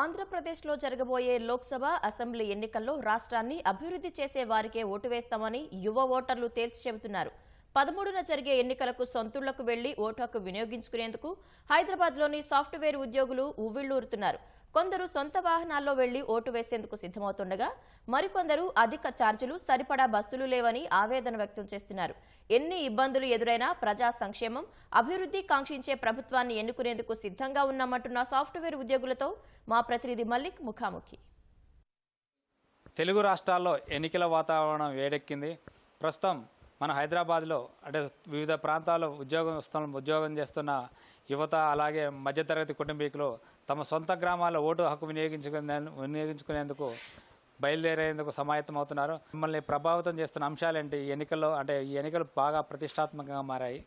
ఆంధ్రప్రదేశ్లో జరగబోయే లోక్సభ అసెంబ్లీ ఎన్నికల్లో రాష్ట్రాన్ని అభివృద్ధి చేసే వారికే ఓటు వేస్తామని యువ ఓటర్లు తేల్చి చెబుతున్నారు. పదమూడున జరిగే ఎన్నికలకు సొంతూళ్ళకు వెళ్ళి ఓటు హక్కు వినియోగించుకునేందుకు హైదరాబాద్లోని సాఫ్ట్వేర్ ఉద్యోగులు ఉవ్విళ్ళూరుతున్నారు కొందరు సొంత వాహనాల్లో వెళ్ళి ఓటు వేసేందుకు సిద్ధమవుతుండగా మరికొందరు అధిక ఛార్జీలు సరిపడా బస్సులు లేవని ఆవేదన వ్యక్తం చేస్తున్నారు. ఎన్ని ఇబ్బందులు ఎదురైనా ప్రజా సంక్షేమం అభివృద్ధి కాంక్షించే ప్రభుత్వాన్ని ఎన్నుకునేందుకు సిద్ధంగా ఉన్నామంటున్న సాఫ్ట్వేర్ ఉద్యోగులతో మా ప్రతినిధి మల్లిక్ ముఖాముఖి. తెలుగు రాష్ట్రాల్లో ఎన్నికల వాతావరణం వేడెక్కింది. ప్రస్తుతం మన హైదరాబాద్లో అంటే వివిధ ప్రాంతాల్లో ఉద్యోగం ఉద్యోగం చేస్తున్న యువత అలాగే మధ్యతరగతి కుటుంబీకులు తమ సొంత గ్రామాల్లో ఓటు హక్కు వినియోగించుకునే వినియోగించుకునేందుకు బయలుదేరేందుకు సమాయత్తం అవుతున్నారు మిమ్మల్ని ప్రభావితం చేస్తున్న అంశాలేంటి? ఈ ఎన్నికల్లో అంటే ఈ ఎన్నికలు బాగా ప్రతిష్టాత్మకంగా మారాయి.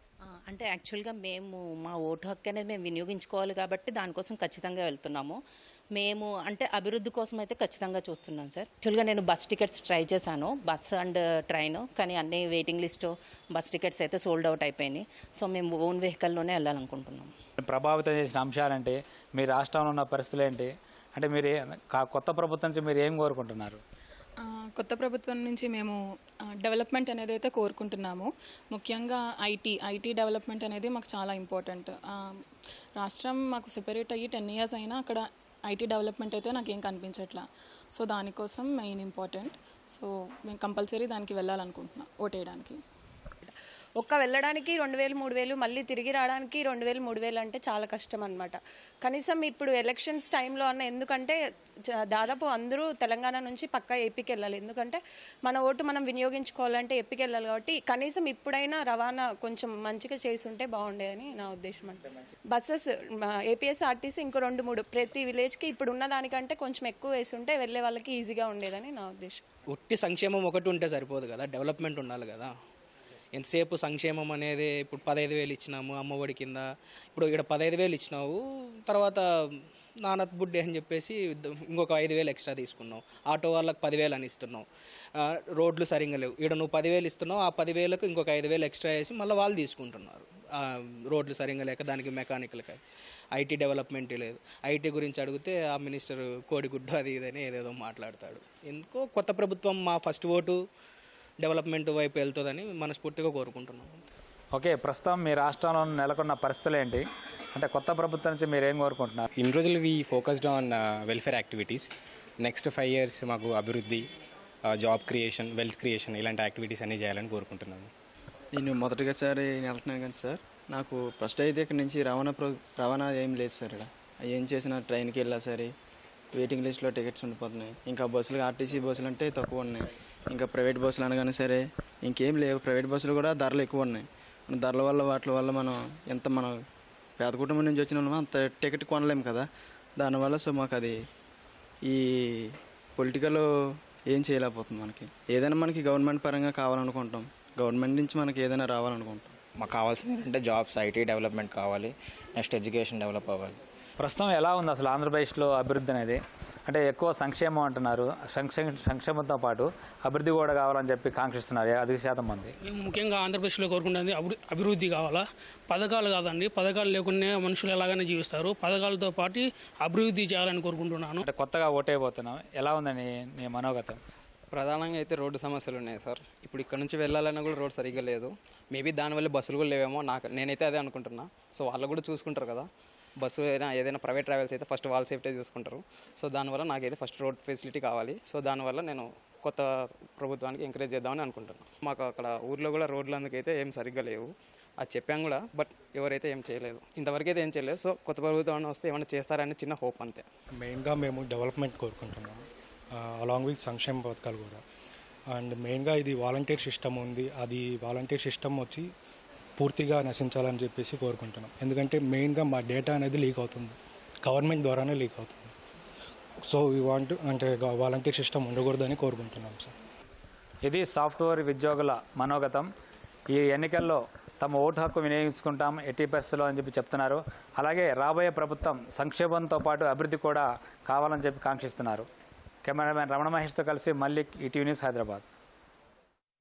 అంటే యాక్చువల్గా మేము మా ఓటు హక్కు అనేది మేము వినియోగించుకోవాలి కాబట్టి దానికోసం ఖచ్చితంగా వెళ్తున్నాము. మేము అంటే అభివృద్ధి కోసం అయితే ఖచ్చితంగా చూస్తున్నాం సార్. యాక్చువల్గా నేను బస్ టికెట్స్ ట్రై చేశాను. బస్ అండ్ ట్రైన్ కానీ అన్ని వెయిటింగ్ లిస్ట్ బస్ టికెట్స్ అయితే సోల్డ్ అవుట్ అయిపోయినాయి. సో మేము ఓన్ వెహికల్లోనే వెళ్ళాలనుకుంటున్నాం. ప్రభావితం చేసిన అంశాలేంటి? మీ రాష్ట్రంలో ఉన్న పరిస్థితులు ఏంటి అంటే మీరు కొత్త ప్రభుత్వం నుంచి మీరు ఏం కోరుకుంటున్నారు? కొత్త ప్రభుత్వం నుంచి మేము డెవలప్మెంట్ అనేది అయితే కోరుకుంటున్నాము. ముఖ్యంగా ఐటీ ఐటీ డెవలప్మెంట్ అనేది మాకు చాలా ఇంపార్టెంట్. రాష్ట్రం మాకు సెపరేట్ అయ్యి టెన్ ఇయర్స్ అయినా అక్కడ ఐటీ డెవలప్మెంట్ అయితే నాకు ఏం కనిపించట్లా. సో దానికోసం మెయిన్ ఇంపార్టెంట్. సో మేము కంపల్సరీ దానికి వెళ్ళాలనుకుంటున్నాం ఓటేయడానికి. ఒక్క వెళ్ళడానికి రెండు వేలు మూడు వేలు మళ్ళీ తిరిగి రావడానికి రెండు వేలు మూడు వేలు అంటే చాలా కష్టం అనమాట కనీసం ఇప్పుడు ఎలక్షన్స్ టైంలో అన్న ఎందుకంటే దాదాపు అందరూ తెలంగాణ నుంచి పక్కా ఏపీకి వెళ్ళాలి. ఎందుకంటే మన ఓటు మనం వినియోగించుకోవాలంటే ఏపీకి వెళ్ళాలి కాబట్టి కనీసం ఇప్పుడైనా రవాణా కొంచెం మంచిగా చేసుంటే బాగుండేదని నా ఉద్దేశం అంటే బస్సెస్ ఏపీఎస్ఆర్టీసీ ఇంకో రెండు మూడు ప్రతి విలేజ్కి ఇప్పుడు ఉన్న దానికంటే కొంచెం ఎక్కువ వేసుంటే వెళ్ళే వాళ్ళకి ఈజీగా ఉండేదని నా ఉద్దేశం. ఉట్టి సంక్షేమం ఒకటి ఉంటే సరిపోదు కదా డెవలప్మెంట్ ఉండాలి కదా. ఎంతసేపు సంక్షేమం అనేది ఇప్పుడు పదహైదు వేలు ఇచ్చినాము అమ్మఒడి కింద. ఇప్పుడు ఇక్కడ పదహైదు వేలు ఇచ్చినావు తర్వాత నాన్న బుడ్డే అని చెప్పేసి ఇంకొక ఐదు వేలు ఎక్స్ట్రా తీసుకున్నావు. ఆటో వాళ్ళకి పదివేలు అని ఇస్తున్నావు. రోడ్లు సరిగ్గా లేవు. ఇక్కడ నువ్వు పదివేలు ఇస్తున్నావు ఆ పదివేలకు ఇంకొక ఐదు వేలు ఎక్స్ట్రా వేసి మళ్ళీ వాళ్ళు తీసుకుంటున్నారు. రోడ్లు సరిగ్గా లేక దానికి మెకానికల్కి ఐటీ డెవలప్మెంట్ లేదు. ఐటీ గురించి అడిగితే ఆ మినిస్టర్ కోడిగుడ్డు అది ఇదని ఏదేదో మాట్లాడతాడు. ఎందుకో కొత్త ప్రభుత్వం మా ఫస్ట్ ఓటు డెవలప్మెంట్ వైపు వెళ్తుందని మనస్ఫూర్తిగా కోరుకుంటున్నాం. ఓకే ప్రస్తుతం మీ రాష్ట్రంలో నెలకొన్న పరిస్థితులు ఏంటి? అంటే కొత్త ప్రభుత్వం నుంచి మీరు ఏం కోరుకుంటున్నారు? ఇన్ని రోజులు we focused on welfare activities next five years మాకు అభివృద్ధి జాబ్ క్రియేషన్ వెల్త్ క్రియేషన్ ఇలాంటి యాక్టివిటీస్ అన్ని చేయాలని కోరుకుంటున్నాను నేను మొదటిసారి వెళ్తున్నాను కానీ సార్ నాకు ఫస్ట్ అయితే ఇక్కడ నుంచి రవాణా ప్రో రవాణా ఏం లేదు సార్ ఇక్కడ. ఏం చేసినా ట్రైన్కి వెళ్ళా సరే వెయిటింగ్ లిస్ట్లో టికెట్స్ ఉండిపోతున్నాయి. ఇంకా బస్సులు ఆర్టీసీ బస్సులు అంటే తక్కువ ఉన్నాయి. ఇంకా ప్రైవేట్ బస్సులు అనగానే సరే ఇంకేం లేవు. ప్రైవేట్ బస్సులు కూడా ధరలు ఎక్కువ ఉన్నాయి. ధరల వల్ల వాటి వల్ల మనం ఎంత మనం పేద కుటుంబం నుంచి వచ్చిన వాళ్ళం అంత టికెట్ కొనలేము కదా. దానివల్ల సో మాకు అది ఈ పొలిటికల్ ఏం చేయలేకపోతుంది మనకి. ఏదైనా మనకి గవర్నమెంట్ పరంగా కావాలనుకుంటాం. గవర్నమెంట్ నుంచి మనకి ఏదైనా రావాలనుకుంటాం. మాకు కావాల్సింది ఏంటంటే జాబ్స్ ఐటీ డెవలప్మెంట్ కావాలి. నెక్స్ట్ ఎడ్యుకేషన్ డెవలప్ అవ్వాలి. ప్రస్తుతం ఎలా ఉంది అసలు ఆంధ్రప్రదేశ్లో అభివృద్ధి అనేది? అంటే ఎక్కువ సంక్షేమం అంటున్నారు. సంక్షేమ సంక్షేమంతో పాటు అభివృద్ధి కూడా కావాలని చెప్పి కాంక్షిస్తున్నారు. అధిక శాతం మంది? మేము ముఖ్యంగా ఆంధ్రప్రదేశ్లో కోరుకుంటుంది అభివృ- అభివృద్ధి కావాలా? పథకాలు కాదండి. పథకాలు లేకుండా మనుషులు ఎలాగైనా జీవిస్తారు. పథకాలతో పాటు అభివృద్ధి చేయాలని కోరుకుంటున్నాను. అంటే కొత్తగా ఓటైపోతున్నాం ఎలా ఉందని నీ మనోగతం? ప్రధానంగా అయితే రోడ్డు సమస్యలు ఉన్నాయి సార్. ఇప్పుడు ఇక్కడ నుంచి వెళ్ళాలన్నా కూడా రోడ్ సరిగ్గా లేదు. మేబీ దానివల్ల బస్సులు కూడా లేవేమో. నాకు నేనైతే అదే అనుకుంటున్నా. సో వాళ్ళు కూడా చూసుకుంటారు కదా. బస్సు అయినా ఏదైనా ప్రైవేట్ ట్రావెల్స్ అయితే ఫస్ట్ వాళ్ళ సేఫ్టీ చూసుకుంటారు. సో దానివల్ల నాకైతే ఫస్ట్ రోడ్ ఫెసిలిటీ కావాలి. సో దానివల్ల నేను కొత్త ప్రభుత్వానికి ఎంకరేజ్ చేద్దామని అనుకుంటున్నాను మాకు అక్కడ ఊర్లో కూడా రోడ్లు అందుకైతే ఏం సరిగ్గా లేవు. అది చెప్పాం కూడా బట్ ఎవరైతే ఏం చేయలేదు. ఇంతవరకు అయితే ఏం చేయలేదు. సో కొత్త ప్రభుత్వం వస్తే ఏమైనా చేస్తారని చిన్న హోప్ అంతే. మెయిన్గా మేము డెవలప్మెంట్ కోరుకుంటున్నాము. అలాంగ్ విత్ సంక్షేమ పథకాలు కూడా. అండ్ మెయిన్గా ఇది వాలంటీర్ సిస్టమ్ ఉంది. అది వాలంటీర్ సిస్టమ్ వచ్చి పూర్తిగా నశించాలని చెప్పేసి కోరుకుంటున్నాం. ఎందుకంటే మెయిన్గా మా డేటా అనేది లీక్ అవుతుంది. గవర్నమెంట్ ద్వారానే లీక్ అవుతుంది. సో వీ వాంట్ అంటే వాలంటీర్ సిస్టమ్ ఉండకూడదని కోరుకుంటున్నాం సార్. ఇది సాఫ్ట్వేర్ ఉద్యోగుల మనోగతం. ఈ ఎన్నికల్లో తమ ఓటు హక్కు వినియోగించుకుంటాం ఎట్టి పరిస్థితుల్లో అని చెప్పి చెప్తున్నారు. అలాగే రాబోయే ప్రభుత్వం సంక్షేమంతో పాటు అభివృద్ధి కూడా కావాలని చెప్పి కాంక్షిస్తున్నారు. కెమెరామెన్ రమణ మహేష్తో కలిసి మల్లిక్ ఈటీవీ న్యూస్ హైదరాబాద్.